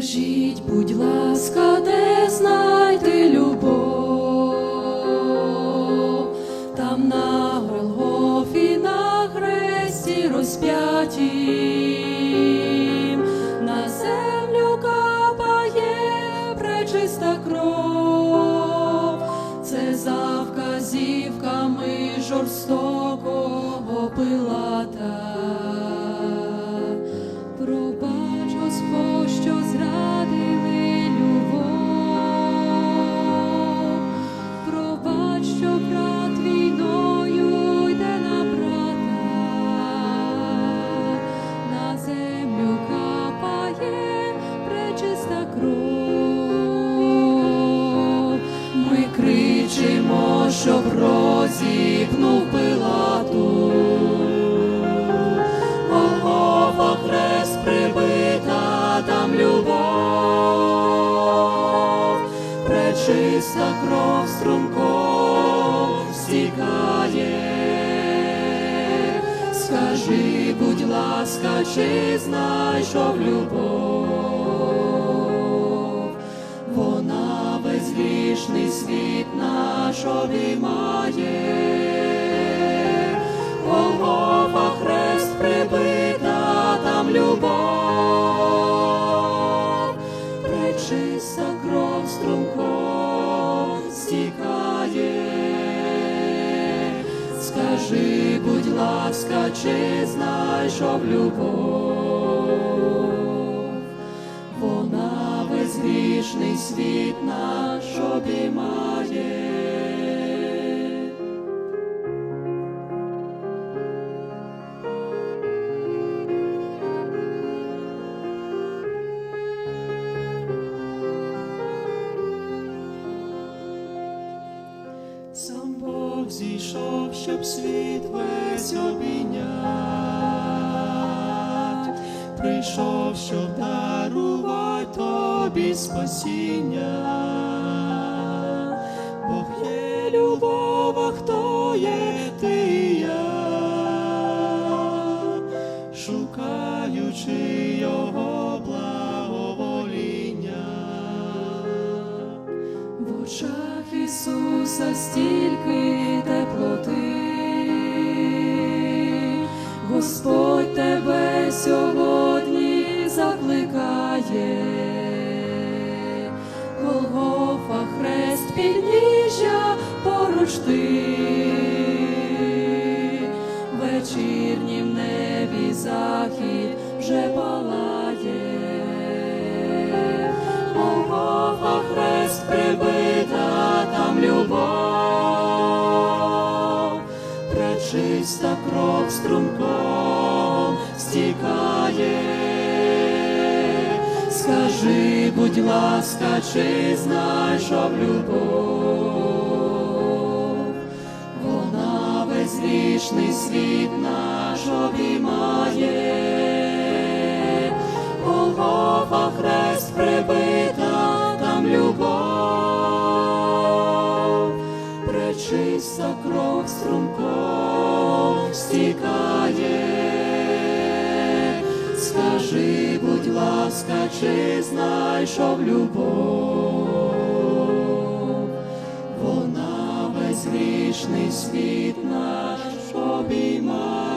Скажіть, будь ласка, де знайти пречиста кров струмком стікає. Скажи, будь ласка, чи знайшов любов? Вона весь грішний світ наш обіймає. Голгофа хрест прибита, там любов, пречиста Скажи, будь ласка, чи знайшов любов? Вона весь грішний світ наш обіймає. Сам Бог зійшов, щоб світ весь обійнять, прийшов, щоб дарувати тобі спасіння. Ісуса стільки теплоти, Господь тебе сьогодні закликає, Голгофа хрест підніжжя поруч ти, пречиста кров струмком стікає. Скажи, будь ласка, чи знайшов любов? Вона весь грішний світ наш обіймає. Голгофа хрест прибита, там любов, пречиста кров струмком Скажи, будь ласка, чи знайшов любов? Вона весь грішний світ наш обіймає.